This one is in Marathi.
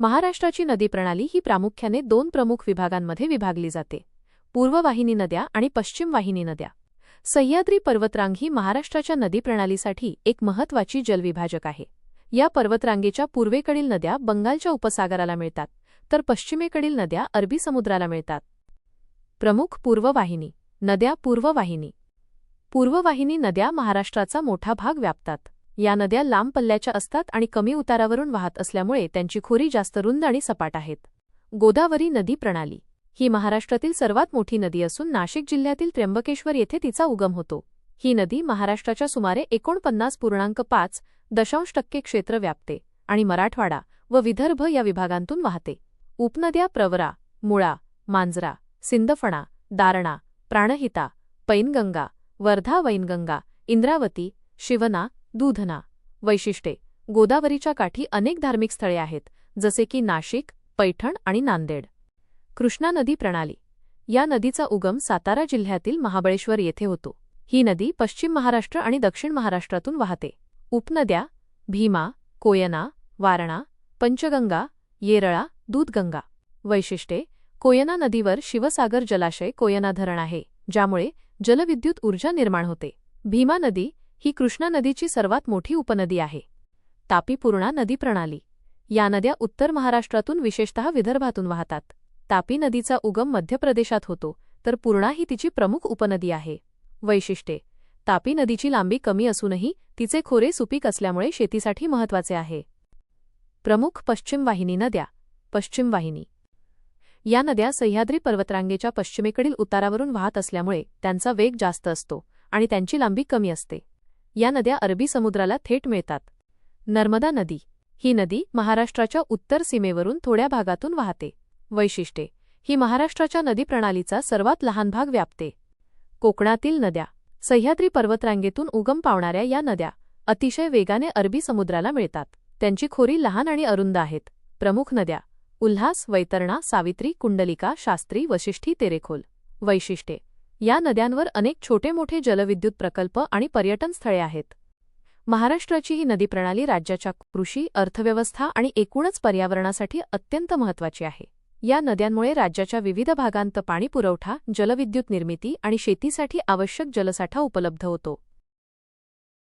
महाराष्ट्राची नदी प्रणाली ही प्रामुख्याने दोन प्रमुख विभागांमध्ये विभागली जाते. पूर्ववाहिनी नद्या आणि पश्चिम वाहिनी नद्या. सह्याद्री पर्वतरांग ही महाराष्ट्राच्या नदी प्रणालीसाठी एक महत्त्वाची जलविभाजक आहे. या पर्वतरांगेच्या पूर्वेकडील नद्या बंगालच्या उपसागराला मिळतात तर पश्चिमेकडील नद्या अरबी समुद्राला मिळतात. प्रमुख पूर्ववाहिनी नद्या पूर्ववाहिनी पूर्ववाहिनी नद्या महाराष्ट्राचा मोठा भाग व्यापतात. या नद्या लांब पल्ल्याच्या असतात आणि कमी उतारावरून वाहत असल्यामुळे त्यांची खोरी जास्त रुंद आणि सपाट आहेत. गोदावरी नदी प्रणाली. ही महाराष्ट्रातील सर्वात मोठी नदी असून नाशिक जिल्ह्यातील त्र्यंबकेश्वर येथे तिचा उगम होतो. ही नदी महाराष्ट्राच्या सुमारे एकोणपन्नास पूर्णांक पाच दशांश टक्के क्षेत्र व्यापते आणि मराठवाडा व विदर्भ या विभागांतून वाहते. उपनद्या प्रवरा मुळा मांजरा सिंदफणा दारणा प्राणहिता पैनगंगा वर्धा वैनगंगा इंद्रावती शिवना दूधना. वैशिष्ट्ये. गोदावरीच्या काठी अनेक धार्मिक स्थळे आहेत जसे की नाशिक पैठण आणि नांदेड. कृष्णा नदी प्रणाली. या नदीचा उगम सातारा जिल्ह्यातील महाबळेश्वर येथे होतो. ही नदी पश्चिम महाराष्ट्र आणि दक्षिण महाराष्ट्रातून वाहते. उपनद्या भीमा कोयना वारणा पंचगंगा येरळा दूधगंगा. वैशिष्ट्ये. कोयना नदीवर शिवसागर जलाशय कोयना धरण आहे ज्यामुळे जलविद्युत ऊर्जा निर्माण होते. भीमा नदी ही कृष्णा नदीची सर्वात मोठी उपनदी आहे. तापी पूर्णा नदी प्रणाली. या नद्या उत्तर महाराष्ट्रातून विशेषतः विदर्भातून वाहतात. तापी नदीचा उगम मध्य प्रदेशात होतो तर पूर्णा ही तिची प्रमुख उपनदी आहे. वैशिष्ट्ये. तापी नदीची लांबी कमी असूनही तिचे खोरे सुपीक असल्यामुळे शेतीसाठी महत्त्वाचे आहे. प्रमुख पश्चिम वाहिनी नद्या. पश्चिम वाहिनी या नद्या सह्याद्री पर्वतरांगेच्या पश्चिमेकडील उतारावरून वाहत असल्यामुळे त्यांचा वेग जास्त असतो आणि त्यांची लांबी कमी असते. या नद्या अरबी समुद्राला थेट मिळतात. नर्मदा नदी ही नदी महाराष्ट्राच्या उत्तर सीमेवरून थोड्या भागातून वाहते. वैशिष्ट्ये ही महाराष्ट्राच्या नदी प्रणालीचा सर्वात लहान भाग व्यापते. कोकणातील नद्या सह्याद्री पर्वतरांगेतून उगम पावणाऱ्या या नद्या अतिशय वेगाने अरबी समुद्राला मिळतात. त्यांची खोरी लहान आणि अरुंद आहेत. प्रमुख नद्या उल्हास वैतरणा सावित्री कुंडलिका शास्त्री वशिष्ठी तेरेखोल. वैशिष्ट्ये या नद्यांवर अनेक छोटे मोठे जलविद्युत प्रकल्प आणि पर्यटन स्थळे आहेत. महाराष्ट्राची ही नदी प्रणाली राज्याच्या कृषी अर्थव्यवस्था आणि एकूणच पर्यावरणासाठी अत्यंत महत्त्वाची आहे. या नद्यांमुळे राज्याच्या विविध भागांत पाणी पुरवठा जलविद्युत निर्मिती आणि शेतीसाठी आवश्यक जलसाठा उपलब्ध होतो.